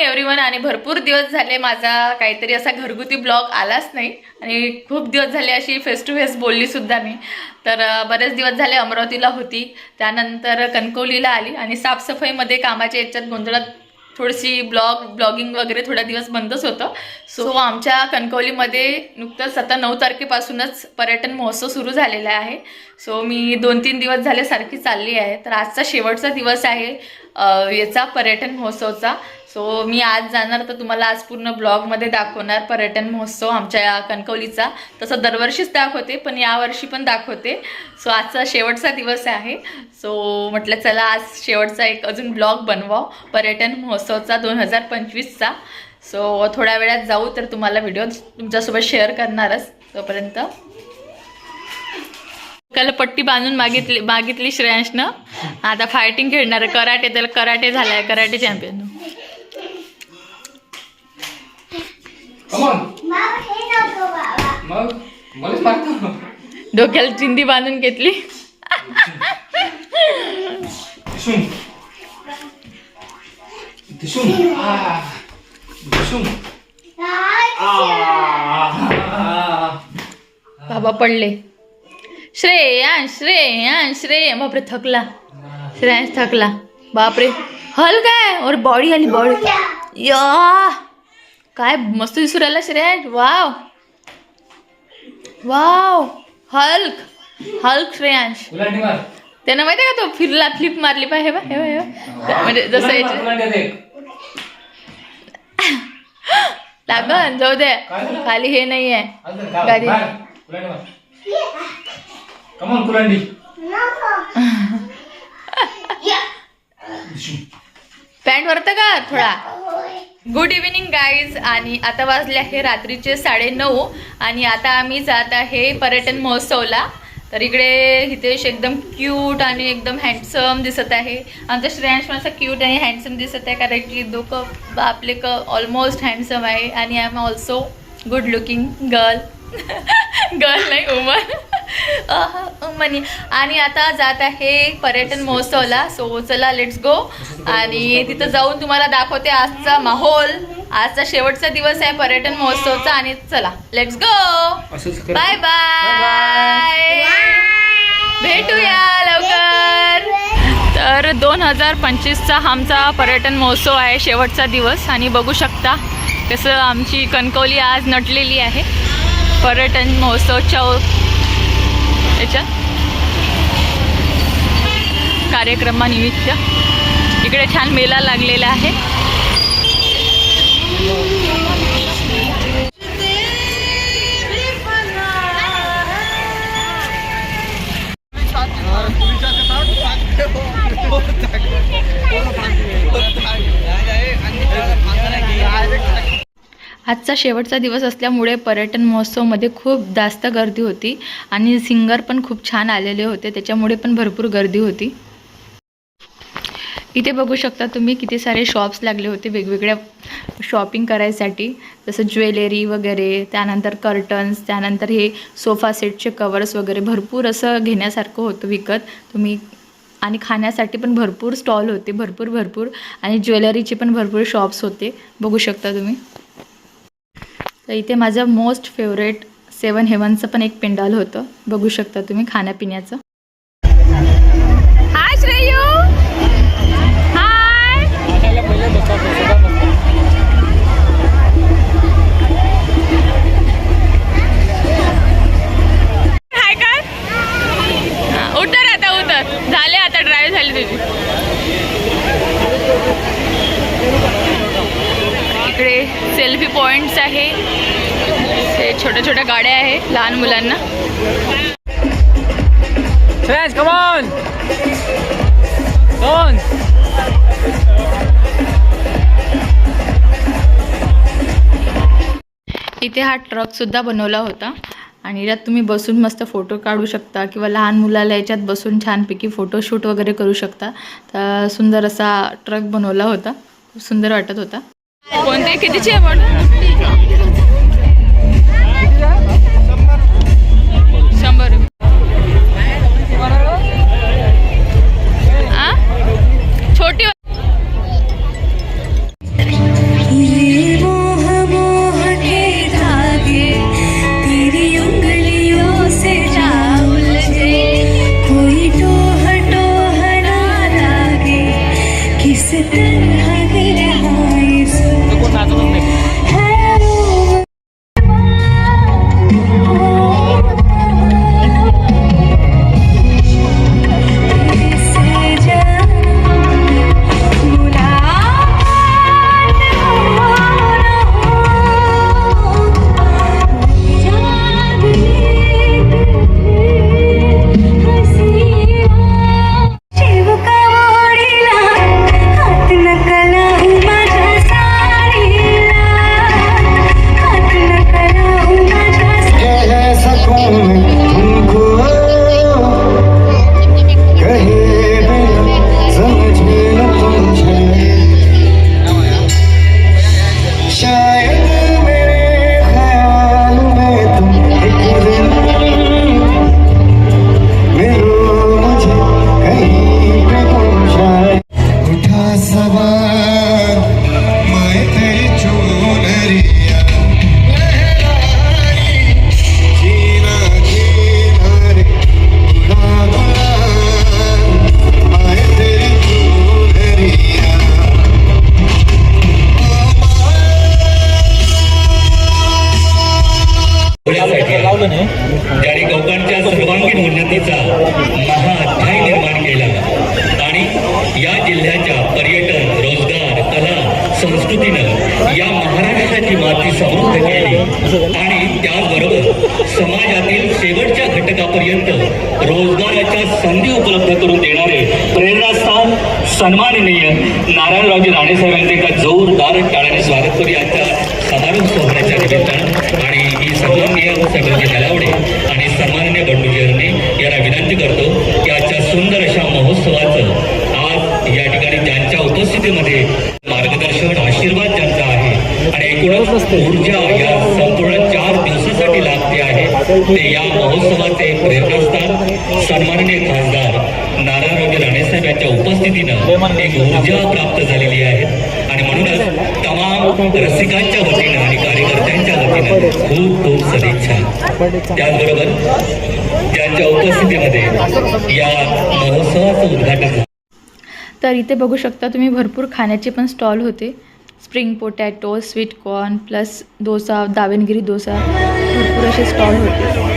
Everyone आणि भरपूर दिवस झाले माझा काहीतरी असा घरगुती ब्लॉग आलाच नाही. आणि खूप दिवस झाले अशी फेस टू फेस बोलली सुद्धा मी. तर बरेच दिवस झाले अमरावतीला होती. त्यानंतर कणकवलीला आली. आणि साफसफाईमध्ये कामाच्या याच्यात गोंधळात थोडीशी ब्लॉग ब्लॉगिंग वगैरे थोड्या दिवस बंदच होतं. सो आमच्या कणकवलीमध्ये नुकतंच आता नऊ तारखेपासूनच पर्यटन महोत्सव सुरू झालेला आहे. सो मी दोन तीन दिवस झाले सारखी चालली आहे. तर आजचा शेवटचा दिवस आहे. याचा पर्यटन महोत्सवचा. सो मी आज जाणार तर तुम्हाला आज पूर्ण ब्लॉगमध्ये दाखवणार पर्यटन महोत्सव आमच्या या कणकवलीचा. तसं दरवर्षीच दाखवते पण यावर्षी पण दाखवते. सो आजचा शेवटचा दिवस आहे. सो म्हटलं चला आज शेवटचा एक अजून ब्लॉग बनवाव पर्यटन महोत्सवचा दोन हजार पंचवीसचा. सो थोड्या वेळात जाऊ तर तुम्हाला व्हिडिओ तुमच्यासोबत शेअर करणारच तोपर्यंत. त्याला पट्टी बांधून मागितली मागितली श्रेयांशनं. आता फायटिंग खेळणार कराटे त्याला कराटे झालाय. कराटे चॅम्पियन डोक्याला चिंदी बांधून घेतली. बाबा पडले. श्रेयांश श्रेयांश श्रेय बापरे थकला. श्रेयांश थकला. बापरे. हल काय और बॉडी आली बॉडी या. काय मस्त दिसू राहिला Shreyansh wow. Wow. Hulk. Hulk Shreyansh त्यानं माहिती का तो फिरला फ्लिप मारली? पाहिजे हे बघ, हे हे. म्हणजे जसं. लागन जाऊ दे? खाली हे नाही आहे? गाडी. Come on, मार. पॅन्ट वरतं का? थोडा. गुड इव्हिनिंग गाईज आणि आता वाजले आहे रात्रीचे साडेनऊ. आणि आता आम्ही जात आहे पर्यटन महोत्सवला. तर इकडे हितेश एकदम क्यूट आणि एकदम हँडसम दिसत आहे. आमचा श्रेयांश पण असा क्यूट आणि हँडसम दिसत आहे कारण की दोघं आपले क ऑलमोस्ट हँडसम आहे. आणि I am also good looking girl girl नाही वुमन उमनी आणि आता जात आहे पर्यटन महोत्सवला. सो चला लेट्स गो आणि तिथं जाऊन तुम्हाला दाखवते आजचा माहोल. आजचा शेवटचा दिवस आहे पर्यटन महोत्सवचा आणि चला लेट्स गो बाय बाय भेटूया लवकर. तर दोन हजार पंचवीसचा आमचा पर्यटन महोत्सव आहे शेवटचा दिवस. आणि बघू शकता कसं आमची कणकवली आज नटलेली आहे. पर्यटन महोत्सवच्या कार्यक्रमानिमित्त. इकडे छान मेला लागलेला आहे. आजचा शेवटचा दिवस असल्यामुळे पर्यटन महोत्सवमध्ये खूप जास्त गर्दी होती आणि सिंगर पण खूप छान आलेले होते त्याच्यामुळे पण भरपूर गर्दी होती. इथे बघू शकता तुम्ही किती सारे शॉप्स लागले होते वेगवेगळ्या शॉपिंग करायसाठी जसं ज्वेलरी वगैरे त्यानंतर कर्टन्स त्यानंतर हे सोफा सेटचे कवर्स वगैरे भरपूर असं घेण्यासारखं होतं विकत. तुम्ही आणि खाण्यासाठी पण भरपूर स्टॉल होते भरपूर भरपूर आणि ज्वेलरीचे पण भरपूर शॉप्स होते. बघू शकता तुम्ही. तर इथे माझं मोस्ट फेवरेट सेवन हेवनचं पण एक पेंडॉल होतं. बघू शकता तुम्ही खाण्यापिण्याचं. सेल्फी पॉइंट्स आहे. ते छोट्या छोट्या गाड्या आहे लहान मुलांना. श्रेयस कमॉन दोन इथे हा ट्रकसुद्धा बनवला होता. आणि यात तुम्ही बसून मस्त फोटो काढू शकता किंवा लहान मुलाला याच्यात बसून छानपैकी फोटोशूट वगैरे करू शकता. तर सुंदर असा ट्रक बनवला होता. खूप सुंदर वाटत होता. কোনটায় খেতে চেয়ে বলো সম্বর। ছোটি किस तरह गिरा todos os mecanismos. त्याने कोकणच्या सर्वांगीण उन्नतीचा महाअध्याय निर्माण केला. आणि या जिल्ह्याच्या पर्यटन रोजगार कला संस्कृतीनं या महाराष्ट्राची माती समृद्ध केली. आणि त्याचबरोबर समाजातील शेवटच्या घटकापर्यंत रोजगाराच्या संधी उपलब्ध करून देणारे प्रेरणास्थान सन्माननीय नारायणरावजी राणेसाहेबांचे एका जोरदार टाळ्याने स्वागत करू यांच्या समारोह सोहळ्याच्या निमित्तानं. आणि व सन्माननीय सगळ्यांची नलावडे आणि सन्माननीय बंडूजी यांना विनंती करतो की आजच्या सुंदर अशा महोत्सवाचं आज या ठिकाणी ज्यांच्या उपस्थितीमध्ये मार्गदर्शन आशीर्वाद ज्यांचा आहे आणि एकूणच ऊर्जा या संपूर्ण चार दिवसासाठी लागते आहे ते या महोत्सवाचे प्रेरणास्थान सन्माननीय खासदार नारायण राणेसाहेब यांच्या उपस्थितीनं एक ऊर्जा प्राप्त झालेली आहे. आणि म्हणूनच तमाम रसिकांच्या वतीनं आणि कार्यकर्त्यांच्या वतीनं खूप खूप सदिच्छा. त्याचबरोबर ज्यांच्या उपस्थितीमध्ये या महोत्सवाचं उद्घाटन तर इथे बघू शकता तुम्ही भरपूर खाण्याचे पण स्टॉल होते. Spring potato sweet corn plus dosa Davangere dosa भरपूर असे स्टॉल होते.